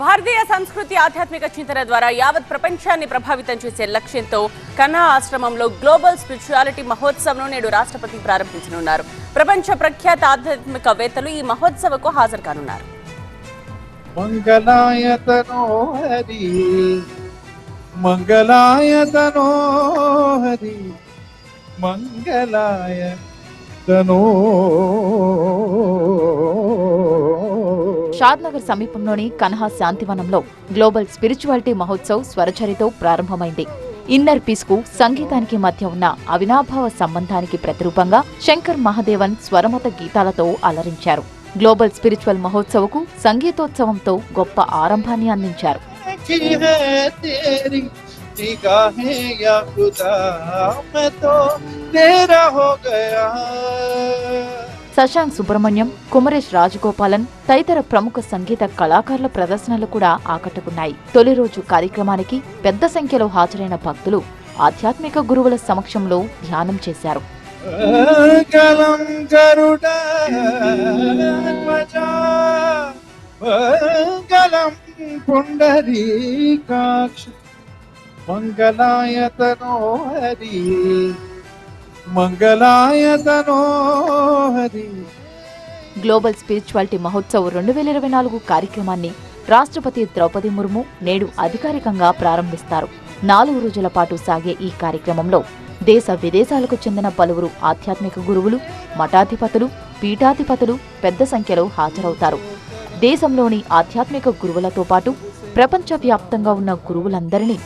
భారతీయ సంస్కృతి ఆధ్యాత్మిక చింతన ద్వారా యావత్ ప్రపంచాన్ని ప్రభావితం చేసే లక్ష్యంతో కన్నా ఆశ్రమంలో గ్లోబల్ స్పిరిచువాలిటీ మహోత్సవం నేడు రాష్ట్రపతి ప్రారంభించనున్నారు. ప్రపంచ ప్రఖ్యాత ఆధ్యాత్మికవేత్తలు ఈ మహోత్సవకు హాజరు కానున్నారు. మంగళాయతనో హరి మంగళాయతనో హరి మంగళాయతనో షాద్నగర్ సమీపంలోని కన్హా శాంతివనంలో గ్లోబల్ స్పిరిచువాలిటీ మహోత్సవ్ స్వరచరితో ప్రారంభమైంది. ఇన్నర్ పీస్కు సంగీతానికి మధ్య ఉన్న అవినాభావ సంబంధానికి ప్రతిరూపంగా శంకర్ మహాదేవన్ స్వరమత గీతాలతో అలరించారు. గ్లోబల్ స్పిరిచువల్ మహోత్సవకు సంగీతోత్సవంతో గొప్ప ఆరంభాన్ని అందించారు. తేరా హో గయా. శశాంక్ సుబ్రహ్మణ్యం కుమరేష్ రాజగోపాలన్ తదితర ప్రముఖ సంగీత కళాకారుల ప్రదర్శనలు కూడా ఆకట్టుకున్నాయి. తొలి రోజు కార్యక్రమానికి పెద్ద సంఖ్యలో హాజరైన భక్తులు ఆధ్యాత్మిక గురువుల సమక్షంలో ధ్యానం చేశారు. మంగళాయతనో హరి. మంగళాయతనో గ్లోబల్ స్పిరిచువాలిటీ మహోత్సవ్ రెండు వేల ఇరవై నాలుగు కార్యక్రమాన్ని రాష్ట్రపతి ద్రౌపది ముర్ము నేడు అధికారికంగా ప్రారంభిస్తారు. నాలుగు రోజుల పాటు సాగే ఈ కార్యక్రమంలో దేశ విదేశాలకు చెందిన పలువురు ఆధ్యాత్మిక గురువులు మఠాధిపతులు పీఠాధిపతులు పెద్ద సంఖ్యలో హాజరవుతారు. దేశంలోని ఆధ్యాత్మిక గురువులతో పాటు ప్రపంచవ్యాప్తంగా ఉన్న గురువులందరినీ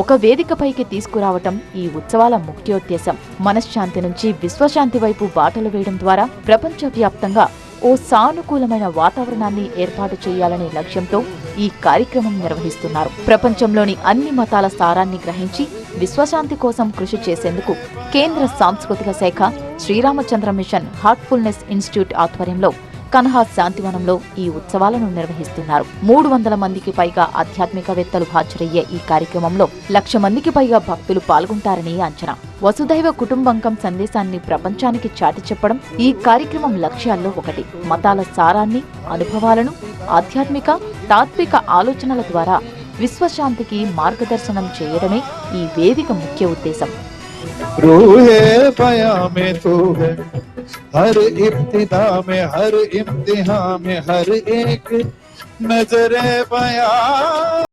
ఒక వేదికపైకి తీసుకురావటం ఈ ఉత్సవాల ముఖ్యోద్దేశం. మనశ్శాంతి నుంచి విశ్వశాంతి వైపు బాటలు వేయడం ద్వారా ప్రపంచవ్యాప్తంగా ఓ సానుకూలమైన వాతావరణాన్ని ఏర్పాటు చేయాలనే లక్ష్యంతో ఈ కార్యక్రమం నిర్వహిస్తున్నారు. ప్రపంచంలోని అన్ని మతాల సారాన్ని గ్రహించి విశ్వశాంతి కోసం కృషి చేసేందుకు కేంద్ర సాంస్కృతిక శాఖ శ్రీరామచంద్ర మిషన్ హార్ట్ఫుల్నెస్ ఇన్స్టిట్యూట్ ఆధ్వర్యంలో కన్హా శాంతివనంలో ఈ ఉత్సవాలను నిర్వహిస్తున్నారు. మూడు వందల మందికి పైగా ఆధ్యాత్మికవేత్తలు హాజరయ్యే ఈ కార్యక్రమంలో లక్ష మందికి పైగా భక్తులు పాల్గొంటారని అంచనా. వసుదైవ కుటుంబంకం సందేశాన్ని ప్రపంచానికి చాటి చెప్పడం ఈ కార్యక్రమం లక్ష్యాల్లో ఒకటి. మతాల సారాన్ని అనుభవాలను ఆధ్యాత్మిక తాత్విక ఆలోచనల ద్వారా విశ్వశాంతికి మార్గదర్శనం చేయడమే ఈ వేదిక ముఖ్య ఉద్దేశం. हर इब्तिदा में हर इम्तिहा में हर एक नज़र पया